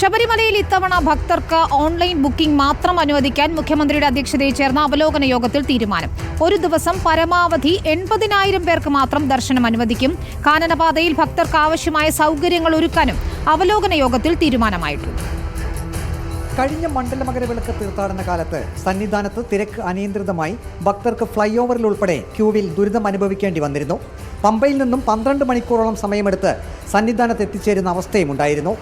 ശബരിമലയിൽ ഇത്തവണ ഭക്തർക്ക് ഓൺലൈൻ ബുക്കിംഗ് മാത്രം അനുവദിക്കാൻ മുഖ്യമന്ത്രിയുടെ അധ്യക്ഷതയിൽ ചേർന്ന അവലോകന യോഗത്തിൽ തീരുമാനം. ഒരു ദിവസം പരമാവധി എൺപതിനായിരം പേർക്ക് മാത്രം ദർശനം അനുവദിക്കും. കാനനപാതയിൽ ഭക്തർക്ക് ആവശ്യമായ സൗകര്യങ്ങൾ ഒരുക്കാനും അവലോകന യോഗത്തിൽ തീരുമാനമായിട്ടുണ്ട്. കഴിഞ്ഞ മണ്ഡല മകരവിളക്ക് തീർത്ഥാടന കാലത്ത് സന്നിധാനത്ത് തിരക്ക് അനിയന്ത്രിതമായി ഭക്തർക്ക് ഫ്ലൈ ഓവറിൽ ഉൾപ്പെടെ ക്യൂവിൽ ദുരിതം അനുഭവിക്കേണ്ടി വന്നിരുന്നു. പമ്പയിൽ നിന്നും പന്ത്രണ്ട് മണിക്കൂറോളം സമയമെടുത്ത് സന്നിധാനത്ത് എത്തിച്ചേരുന്ന അവസ്ഥയും ഉണ്ടായിരുന്നു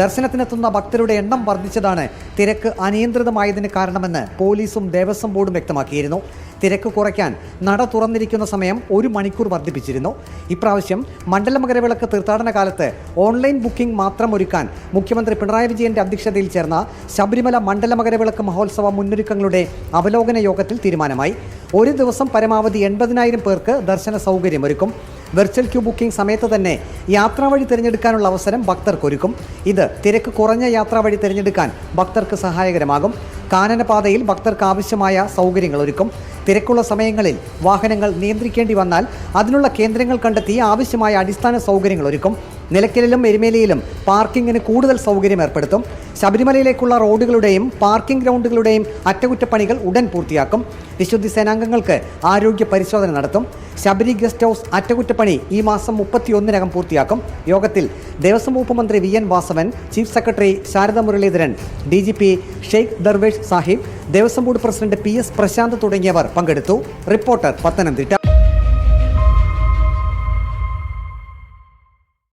ദർശനത്തിനെത്തുന്ന ഭക്തരുടെ എണ്ണം വർദ്ധിച്ചതാണ്. തിരക്ക് അനിയന്ത്രിതമായതിന് കാരണമെന്ന് പോലീസും ദേവസ്വം ബോർഡും വ്യക്തമാക്കിയിരുന്നു. തിരക്ക് കുറയ്ക്കാൻ നട തുറന്നിരിക്കുന്ന സമയം ഒരു മണിക്കൂർ വർദ്ധിപ്പിച്ചിരുന്നു. ഇപ്രാവശ്യം മണ്ഡല മകരവിളക്ക് തീർത്ഥാടന കാലത്ത് ഓൺലൈൻ ബുക്കിംഗ് മാത്രം ഒരുക്കാൻ മുഖ്യമന്ത്രി പിണറായി വിജയന്റെ അധ്യക്ഷതയിൽ ചേർന്ന ശബരിമല മണ്ഡല മകരവിളക്ക് മഹോത്സവ മുന്നൊരുക്കങ്ങളുടെ അവലോകന യോഗത്തിൽ തീരുമാനമായി. ഒരു ദിവസം പരമാവധി എൺപതിനായിരം പേർക്ക് ദർശന സൗകര്യമൊരുക്കും. വെർച്വൽ ക്യൂ ബുക്കിംഗ് സമയത്ത് തന്നെ യാത്രാവഴി തിരഞ്ഞെടുക്കാനുള്ള അവസരം ഭക്തർക്കൊരുക്കും ഇത് തിരക്ക് കുറഞ്ഞ യാത്രാവഴി തിരഞ്ഞെടുക്കാൻ ഭക്തർക്ക് സഹായകരമാകും. കാനനപാതയിൽ ഭക്തർക്ക് ആവശ്യമായ സൗകര്യങ്ങൾ ഒരുക്കും. തിരക്കുള്ള സമയങ്ങളിൽ വാഹനങ്ങൾ നിയന്ത്രിക്കേണ്ടി വന്നാൽ അതിനുള്ള കേന്ദ്രങ്ങൾ കണ്ടെത്തി ആവശ്യമായ അടിസ്ഥാന സൗകര്യങ്ങൾ ഒരുക്കും. നിലയ്ക്കലിലും എരുമേലിയിലും പാർക്കിങ്ങിന് കൂടുതൽ സൗകര്യം ഏർപ്പെടുത്തും. ശബരിമലയിലേക്കുള്ള റോഡുകളുടെയും പാർക്കിംഗ് ഗ്രൗണ്ടുകളുടെയും അറ്റകുറ്റപ്പണികൾ ഉടൻ പൂർത്തിയാക്കും. വിശുദ്ധി സേനാംഗങ്ങൾക്ക് ആരോഗ്യ പരിശോധന നടത്തും. ശബരി ഗസ്റ്റ് ഹൗസ് അറ്റകുറ്റപ്പണി ഈ മാസം മുപ്പത്തിയൊന്നിനകം പൂർത്തിയാക്കും. യോഗത്തിൽ ദേവസ്വം വകുപ്പ് മന്ത്രി V N Vasavan chief secretary Sarada Muraleedharan D G P Sheikh Darvesh Sahib Devaswom board president P S Prasanth തുടങ്ങിയവർ പങ്കെടുത്തു. റിപ്പോർട്ടർ പത്തനംതിട്ട.